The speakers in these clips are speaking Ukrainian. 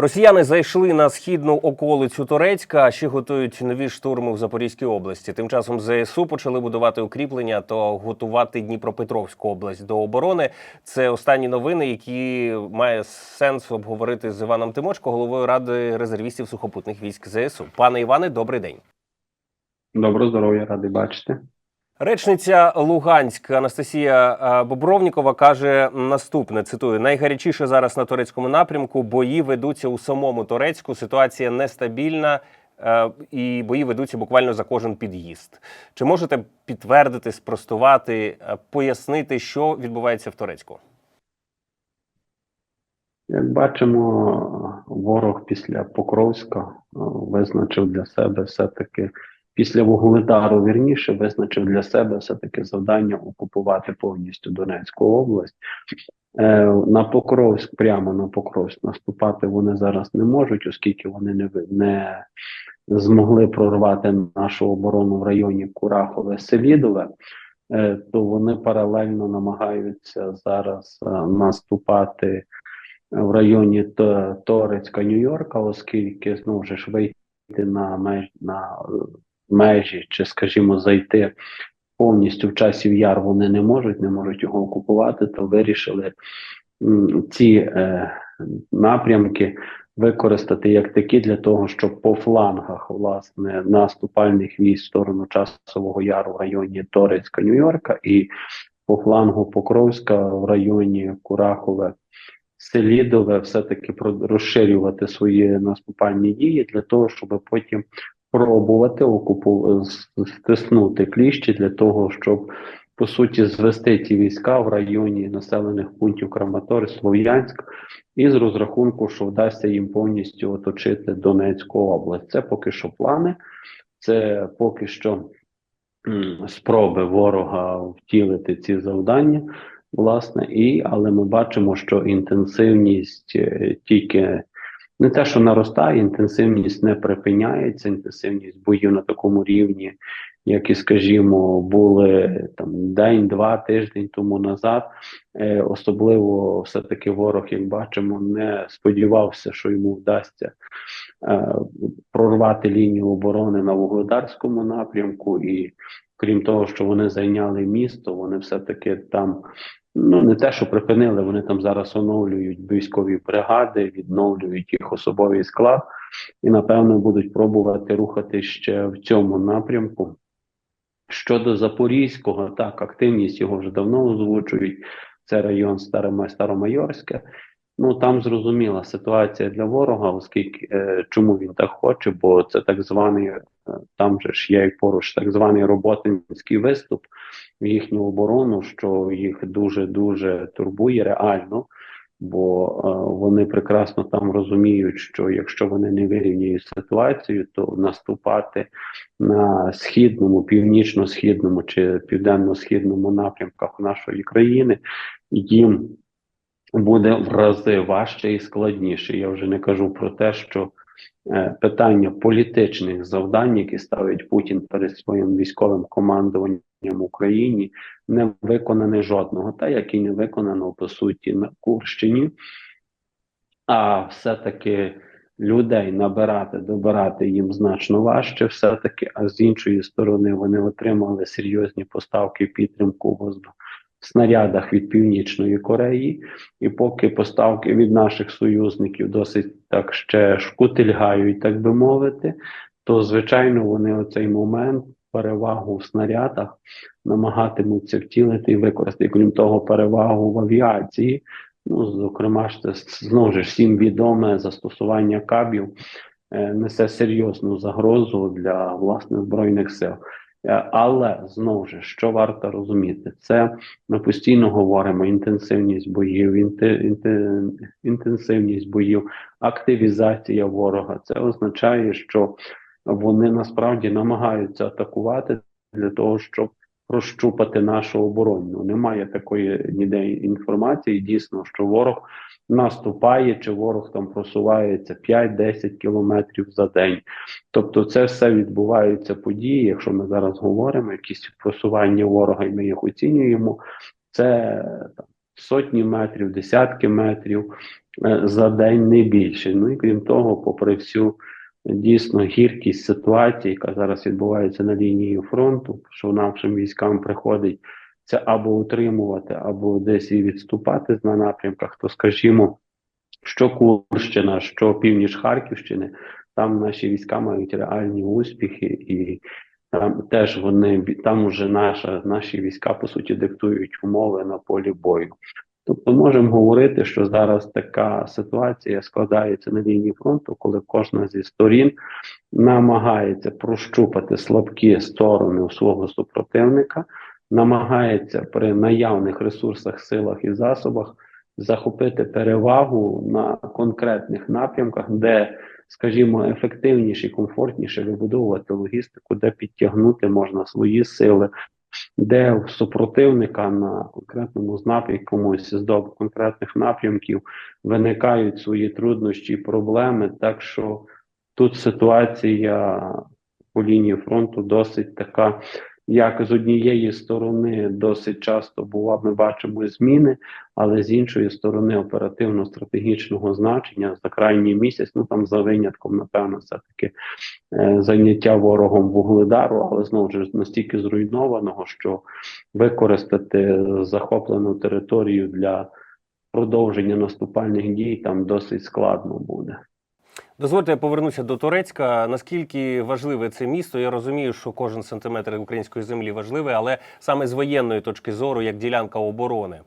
Росіяни зайшли на східну околицю Торецька, а ще готують нові штурми в Запорізькій області. Тим часом ЗСУ почали будувати укріплення та готувати Дніпропетровську область до оборони. Це останні новини, які має сенс обговорити з Іваном Тимочко, головою ради резервістів сухопутних військ ЗСУ. Пане Іване, добрий день. Доброго здоров'я, радий бачити. Речниця Луганськ Анастасія е, Бобровнікова каже наступне: цитую: найгарячіше зараз на турецькому напрямку. Бої ведуться у самому Турецьку. Ситуація нестабільна. е, І бої ведуться буквально за кожен під'їзд. Чи можете підтвердити, спростувати, е, пояснити, що відбувається в Турецьку? Як бачимо, ворог після Покровська визначив для себе все-таки після Вугледару, вірніше, визначив для себе все-таки завдання окупувати повністю Донецьку область. Е, На Покровськ, прямо на Покровськ наступати вони зараз не можуть, оскільки вони не, не змогли прорвати нашу оборону в районі Курахове Селідове. е, То вони паралельно намагаються зараз е, наступати в районі Торецька, Нью-Йорка, оскільки знову ж вийти на меж на межі, чи, скажімо, зайти повністю в часів яр вони не можуть, не можуть його окупувати, то вирішили ці е, напрямки використати як такі для того, щоб по флангах власне наступальних військ в сторону часового яру в районі Торецька, Нью-Йорка і по флангу Покровська в районі Курахове. Селідове все-таки розширювати свої наступальні дії для того, щоб потім пробувати окупу стиснути кліщі для того, щоб по суті звести ті війська в районі населених пунктів Краматор, Слов'янськ, і з розрахунку, що вдасться їм повністю оточити Донецьку область. Це поки що плани, це поки що спроби ворога втілити ці завдання. Власне, і але ми бачимо, що інтенсивність е, тільки не те, що наростає, інтенсивність не припиняється. Інтенсивність боїв на такому рівні, як і скажімо, були там день, два тиждень тому назад. Е, особливо все таки ворог, як бачимо, не сподівався, що йому вдасться е, прорвати лінію оборони на Вугледарському напрямку, і крім того, що вони зайняли місто, вони все таки там. Ну, не те, що припинили, вони там зараз оновлюють військові бригади, відновлюють їх особовий склад, і напевно будуть пробувати рухати ще в цьому напрямку. Щодо Запорізького, так, активність його вже давно озвучують. Це район Старомайорське. Ну там зрозуміла ситуація для ворога, оскільки е, чому він так хоче, бо це так званий, е, там же ж є і поруч так званий роботинський виступ в їхню оборону, що їх дуже дуже турбує реально, бо е, вони прекрасно там розуміють, що якщо вони не вирівнюють ситуацію, то наступати на східному, північно-східному чи південно-східному напрямках нашої країни їм буде в рази важче і складніше. Я вже не кажу про те, що е, питання політичних завдань, які ставить Путін перед своїм військовим командуванням в Україні, не виконане жодного, та як і не виконано по суті на Курщині. А все-таки людей набирати, добирати їм значно важче, все-таки, а з іншої сторони, вони отримали серйозні поставки підтримку снарядах від Північної Кореї, і поки поставки від наших союзників досить так ще шкутильгають, так би мовити, то звичайно вони оцей момент. Перевагу в снарядах намагатимуться втілити і використати. Крім того, перевагу в авіації, Ну, зокрема, ж це знову ж всім відоме застосування кабів е, несе серйозну загрозу для власне збройних сил. Е, Але знову ж що варто розуміти, це ми постійно говоримо: інтенсивність боїв, інте, інте, інтенсивність боїв, активізація ворога. Це означає, що вони насправді намагаються атакувати для того, щоб розщупати нашу оборону. Ну, Немає такої ніде інформації. Дійсно, що ворог наступає, чи ворог там просувається 5-10 кілометрів за день. Тобто, це все відбуваються події. Якщо ми зараз говоримо, якісь просування ворога, і ми їх оцінюємо, це там сотні метрів, десятки метрів. е, за день не більше. Ну і крім того, попри всю дійсно гіркість ситуації, яка зараз відбувається на лінії фронту, що нашим військам приходить це або утримувати, або десь і відступати на напрямках, то скажімо, що Курщина, що північ Харківщини, там наші війська мають реальні успіхи, і там теж вони там уже наша, наші війська по суті диктують умови на полі бою. Тобто можемо говорити, що зараз така ситуація складається на лінії фронту, коли кожна зі сторін намагається прощупати слабкі сторони у свого супротивника, намагається при наявних ресурсах, силах і засобах захопити перевагу на конкретних напрямках, де, скажімо, ефективніше і комфортніше вибудовувати логістику, де підтягнути можна свої сили, де в супротивника на конкретному якомусь з до конкретних напрямків виникають свої труднощі і проблеми. Так що тут ситуація по лінії фронту досить така. Як з однієї сторони досить часто бува, ми бачимо зміни, але з іншої сторони оперативно-стратегічного значення за крайній місяць, ну там за винятком, напевно, все таки е, заняття ворогом вугледару, але знову ж настільки зруйнованого, що використати захоплену територію для продовження наступальних дій там досить складно буде. Дозвольте, я повернуся до Турецька. Наскільки важливе це місто? Я розумію, що кожен сантиметр української землі важливий, але саме з воєнної точки зору, як ділянка оборони.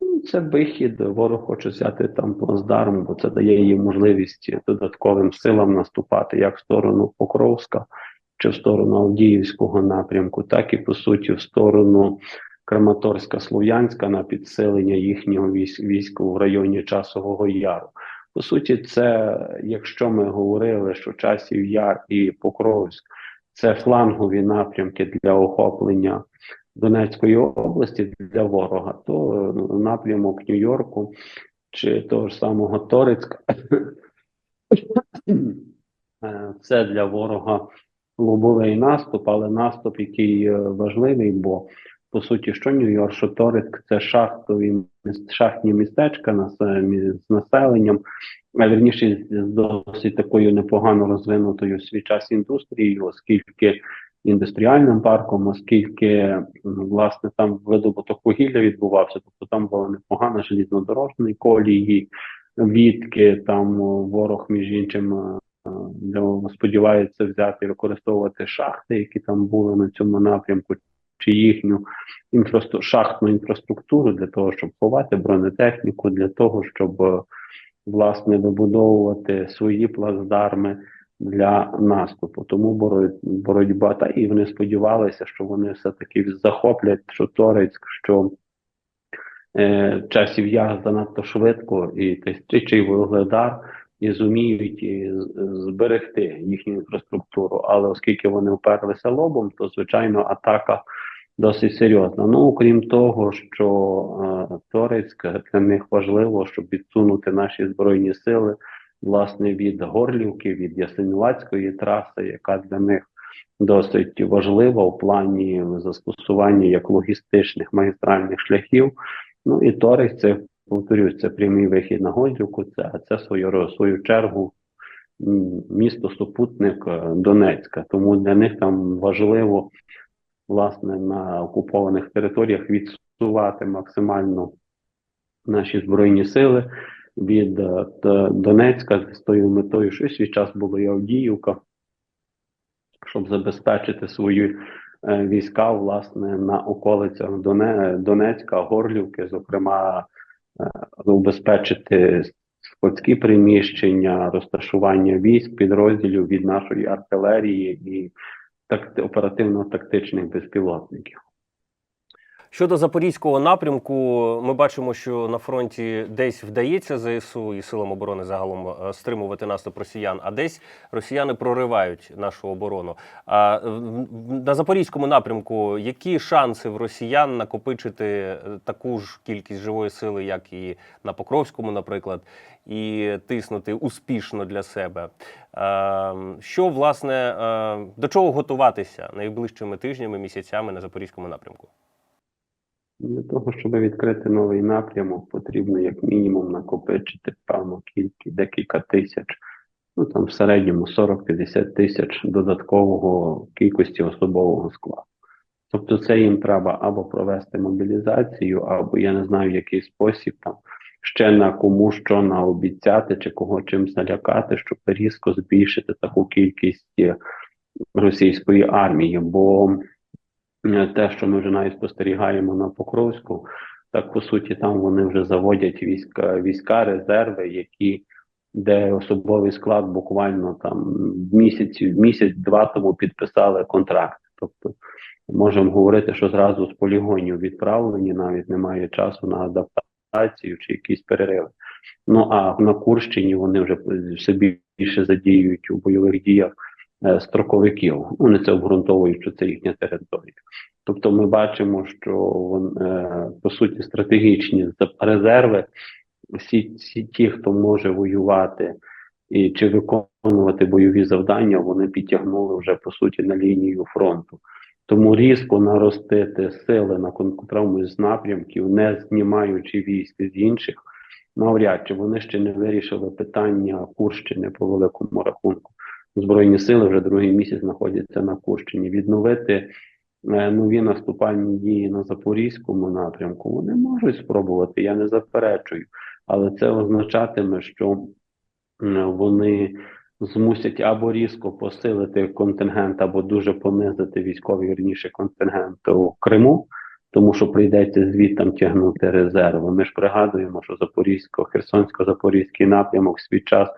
Ну, Це вихід. Ворог хоче взяти там плацдарм, бо це дає їм можливість додатковим силам наступати як в сторону Покровська чи в сторону Авдіївського напрямку, так і по суті в сторону Краматорська Слов'янська на підсилення їхнього військ війська в районі Часового Яру. По суті, це якщо ми говорили, що часів яр і Покровськ це флангові напрямки для охоплення Донецької області для ворога, то е, напрямок Нью-Йорку чи того ж самого Торецька е, це для ворога лобовий наступ, але наступ, який е, важливий, бо по суті, що Нью-Йорк, що Торецьк це шахтові шахтні містечка з населенням, а вірніше з досить такою непогано розвинутою в свій час індустрією, оскільки індустріальним парком, оскільки власне там видобуток вугілля відбувався, тобто там була непогана желізнодорожні колії, відки, там ворог, між іншим, е, е, сподівається взяти використовувати шахти, які там були на цьому напрямку, чи їхню інфрасту... шахтну інфраструктуру для того, щоб ховати бронетехніку, для того, щоб е, власне вибудовувати свої плацдарми для наступу. Тому боро- боротьба та і вони сподівалися, що вони все таки захоплять що Торецьк, що е, часів яр занадто швидко, і Тисячий Вугледар і зуміють і зберегти їхню інфраструктуру. Але оскільки вони вперлися лобом, то звичайно атака досить серйозна. Ну окрім того, що е, Торецьк для них важливо, щоб відсунути наші збройні сили власне від Горлівки, від Ясенювацької траси, яка для них досить важлива в плані застосування як логістичних магістральних шляхів. Ну і Торецьк це повторюсь, це прямий вихід на Горлівку, це це свою свою чергу місто супутник е, Донецька. Тому для них там важливо власне на окупованих територіях відсувати максимально наші збройні сили від е, Донецька з тою метою, що свій час було і Авдіївка, щоб забезпечити свої е, війська власне на околицях Донецька, Горлівки, зокрема, е, забезпечити складські приміщення, розташування військ, підрозділів від нашої артилерії і оперативно-тактичних безпілотників. Щодо запорізького напрямку, ми бачимо, що на фронті десь вдається ЗСУ і силам оборони загалом е, стримувати наступ росіян, а десь росіяни проривають нашу оборону. А в- на запорізькому напрямку які шанси в росіян накопичити е, таку ж кількість живої сили, як і на Покровському, наприклад, і тиснути успішно для себе? Е, Що власне е, до чого готуватися найближчими тижнями, місяцями на запорізькому напрямку? Для того, щоб відкрити новий напрямок, потрібно як мінімум накопичити певну кількість, декілька тисяч, ну там в середньому 40-50 тисяч додаткового кількості особового складу. Тобто це їм треба або провести мобілізацію, або я не знаю, в який спосіб там ще на кому що наобіцяти, чи кого чим залякати, щоб різко збільшити таку кількість е, російської армії. Бо те, що ми вже навіть спостерігаємо на Покровську, так по суті, там вони вже заводять війська, війська, резерви, які де особовий склад буквально там місяць, місяць-два тому підписали контракт. Тобто можемо говорити, що зразу з полігонів відправлені, навіть немає часу на адаптацію чи якісь перериви. Ну а на Курщині вони вже все більше задіюють у бойових діях строковиків. Вони це обґрунтовують, що це їхня територія. Тобто, ми бачимо, що е, по суті стратегічні резерви, всі, всі ті, хто може воювати і чи виконувати бойові завдання, вони підтягнули вже по суті на лінію фронту. Тому різко наростити сили на котрому з напрямків, не знімаючи військ з інших, навряд чи вони ще не вирішили питання Курщини по великому рахунку. Збройні сили вже другий місяць знаходяться на Курщині. Відновити е, нові наступальні дії на Запорізькому напрямку вони можуть спробувати, я не заперечую, але це означатиме, що вони змусять або різко посилити контингент, або дуже понизити військовий вірніше контингент у Криму, тому що прийдеться звідтам тягнути резерви. Ми ж пригадуємо, що Запорізько, Херсонсько-Запорізький напрямок свій час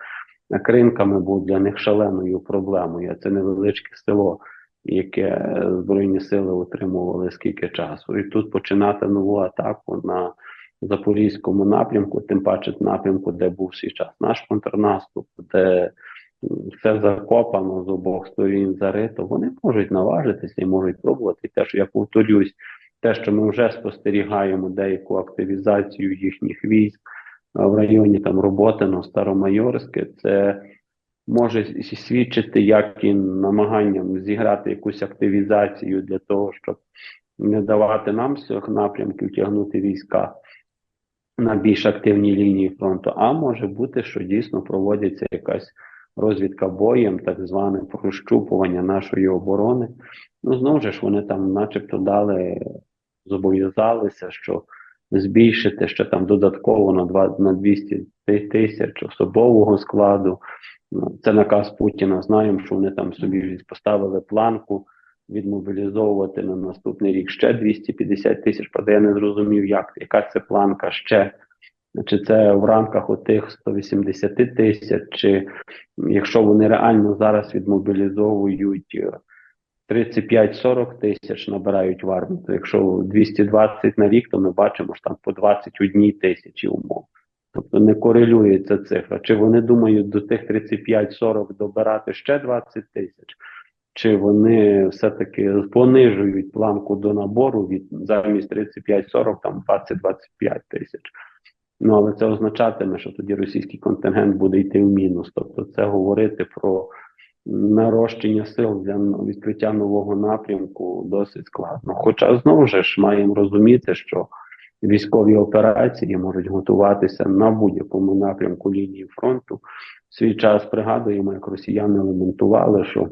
кринками був для них шаленою проблемою. Це невеличке село, яке Збройні сили утримували скільки часу. І тут починати нову атаку на Запорізькому напрямку, тим паче напрямку, де був свій час наш контрнаступ, де все закопано з обох сторін зарито, вони можуть наважитися і можуть пробувати. І те, що я повторюсь, те, що ми вже спостерігаємо деяку активізацію їхніх військ в районі там Роботино, Старомайорське, це може свідчити як і намаганням зіграти якусь активізацію для того, щоб не давати нам цих напрямків тягнути війська на більш активній лінії фронту, а може бути, що дійсно проводиться якась розвідка боєм, так зване прощупування нашої оборони. Ну, знову ж вони там, начебто, дали, зобов'язалися, що збільшити ще там додатково на 2, на 200 тисяч особового складу. Ну, Це наказ Путіна. Знаємо, що вони там собі поставили планку відмобілізовувати на наступний рік ще 250 тисяч. Правда, я не зрозумів, як яка це планка ще. Чи це в рамках отих 180 тисяч, чи якщо вони реально зараз відмобілізовують 35-40 тисяч, набирають в армію, то якщо 220 на рік, то ми бачимо, що там по 21 тисячі умов. Тобто не корелюється цифра. Чи вони думають до тих 35-40 добирати ще 20 тисяч, чи вони все-таки понижують планку до набору від замість 35-40, там 20-25 тисяч. Ну, але це означатиме, що тоді російський контингент буде йти в мінус. Тобто, це говорити про нарощення сил для відкриття нового напрямку досить складно. Хоча знову ж маємо розуміти, що військові операції можуть готуватися на будь-якому напрямку лінії фронту. В свій час пригадуємо, як росіяни лементували, що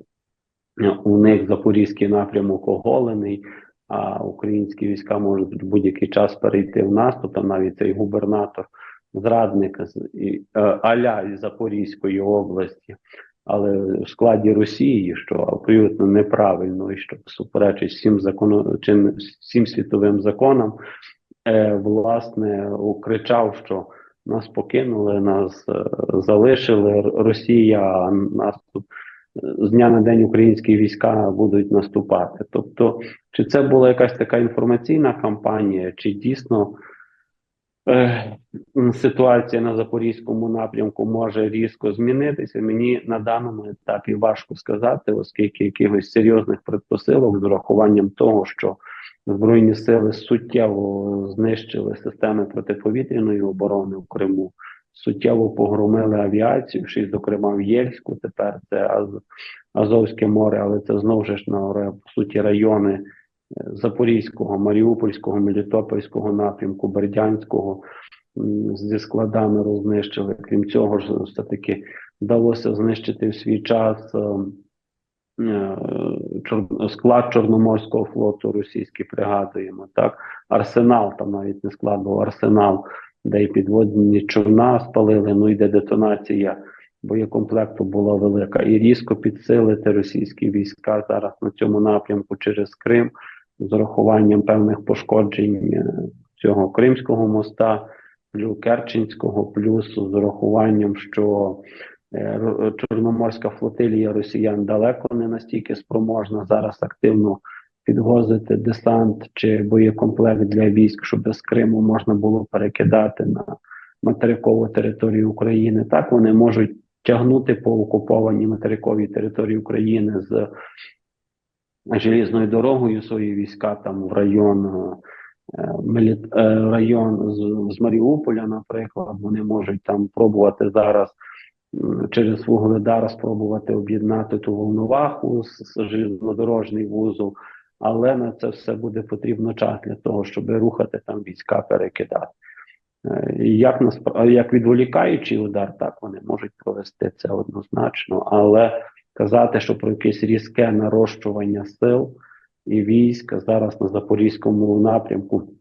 у них запорізький напрямок оголений а українські війська можуть в будь-який час перейти в наступ. Там навіть цей губернатор, зрадник з е, аля із Запорізької області, але в складі Росії, що абсолютно неправильно і що суперечить всім закону чи всім світовим законам, е, власне кричав, що нас покинули, нас е, залишили Росія, наступ з дня на день українські війська будуть наступати. Тобто, чи це була якась така інформаційна кампанія, чи дійсно е, ситуація на запорізькому напрямку може різко змінитися? Мені на даному етапі важко сказати, оскільки якихось серйозних предпосилок з урахуванням того, що Збройні сили суттєво знищили системи протиповітряної оборони в Криму суттєво погромили авіацію, ще зокрема в Єльську. Тепер це Аз, Азовське море, але це знову ж на суті райони Запорізького, Маріупольського, Мелітопольського напрямку, Бердянського зі складами рознищили. Крім цього, ж все таки вдалося знищити в свій час. е, е, склад Чорноморського флоту російський пригадуємо, так арсенал, там навіть не склад, був арсенал, де і підводні човна спалили. Ну йде детонація боєкомплекту була велика, і різко підсилити російські війська зараз на цьому напрямку через Крим з урахуванням певних пошкоджень е, цього Кримського моста, плюс Керченського, плюс з урахуванням, що е, Чорноморська флотилія росіян далеко не настільки спроможна зараз активно підвозити десант чи боєкомплект для військ, щоб з Криму можна було перекидати на материкову територію України. Так вони можуть тягнути по окупованій материковій території України з желізною дорогою свої війська там в район. Меліт- е, район з, з Маріуполя, наприклад, вони можуть там пробувати зараз через Вугледар спробувати об'єднати ту волноваху з, железнодорожний вузол, але на це все буде потрібно час для того, щоб рухати там війська, перекидати. Е, Як наспра- як відволікаючий удар, так вони можуть провести це однозначно, але казати, що про якесь різке нарощування сил і військ зараз на запорізькому напрямку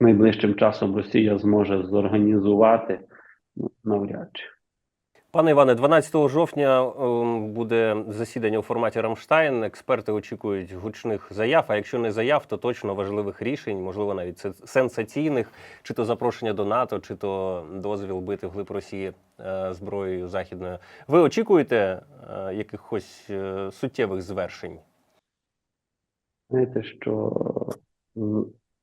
найближчим часом Росія зможе зорганізувати ну, навряд чи. Пане Іване, 12 жовтня ем, буде засідання у форматі Рамштайн. Експерти очікують гучних заяв. А якщо не заяв, то точно важливих рішень, можливо, навіть сенсаційних, чи то запрошення до НАТО, чи то дозвіл бити вглиб Росії е, зброєю західною. Ви очікуєте е, якихось е, суттєвих звершень? Знаєте, що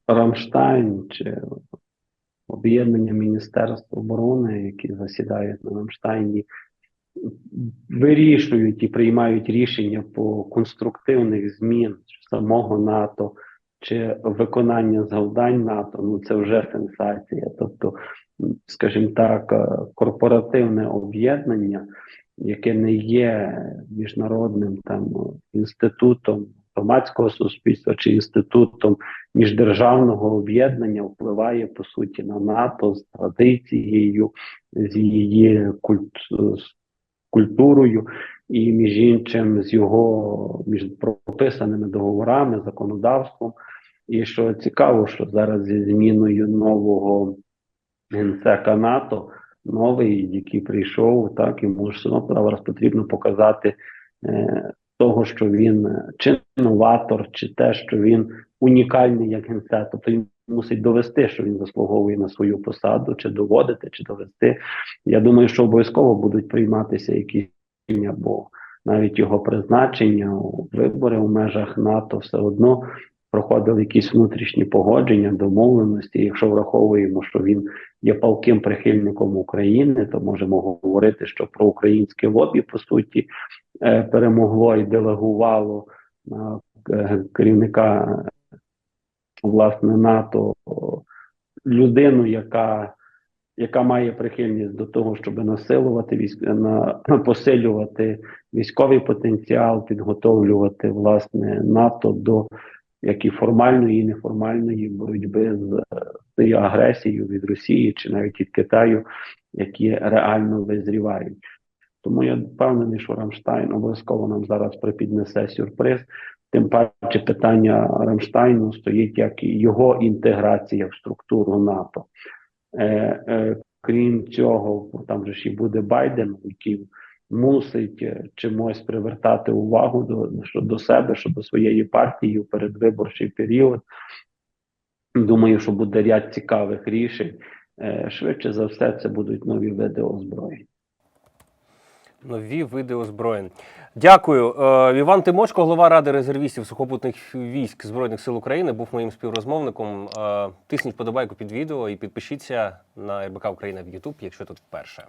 Рамштайн чи об'єднання Міністерств оборони, які засідають на Рамштайні, вирішують і приймають рішення по конструктивних змін самого НАТО чи виконання завдань НАТО. Ну це вже сенсація. Тобто, скажімо так, е, корпоративне об'єднання, яке не є міжнародним там інститутом громадського суспільства чи інститутом міждержавного об'єднання впливає по суті на НАТО з традицією, з її культ, з культурою і між іншим з його між прописаними договорами, законодавством. І що цікаво, що зараз зі зміною нового генсека НАТО, новий, який прийшов, так йому ж все одно зараз потрібно показати е, того, що він чи новатор, чи те, що він унікальний як генсек. Тобто він мусить довести, що він заслуговує на свою посаду, чи доводити, чи довести. Я думаю, що обов'язково будуть прийматися якісь рішення, бо навіть його призначення вибори у межах НАТО все одно проходили якісь внутрішні погодження, домовленості. Якщо враховуємо, що він є палким прихильником України, то можемо говорити, що про українське лобі по суті е, перемогло і делегувало на е, керівника власне НАТО людину, яка яка має прихильність до того, щоб насилувати військ на посилювати військовий потенціал, підготовлювати власне НАТО до як і формальної, і неформальної боротьби з е, цією агресією від Росії чи навіть від Китаю, які реально визрівають. Тому я впевнений, що Рамштайн обов'язково нам зараз припіднесе сюрприз. Тим паче питання Рамштайну стоїть як і його інтеграція в структуру НАТО. Е, е, крім цього, там же і буде Байден, який мусить е, чимось привертати увагу до, що до себе, що до своєї партії у передвиборчий період. Думаю, що буде ряд цікавих рішень. Е, швидше за все, це будуть нові види озброєнь. Нові види озброєнь. Дякую. Е, Іван Тимочко, голова Ради резервістів сухопутних військ Збройних сил України, був моїм співрозмовником. Тисніть подобайку під відео і підпишіться на РБК Україна в YouTube, якщо тут вперше.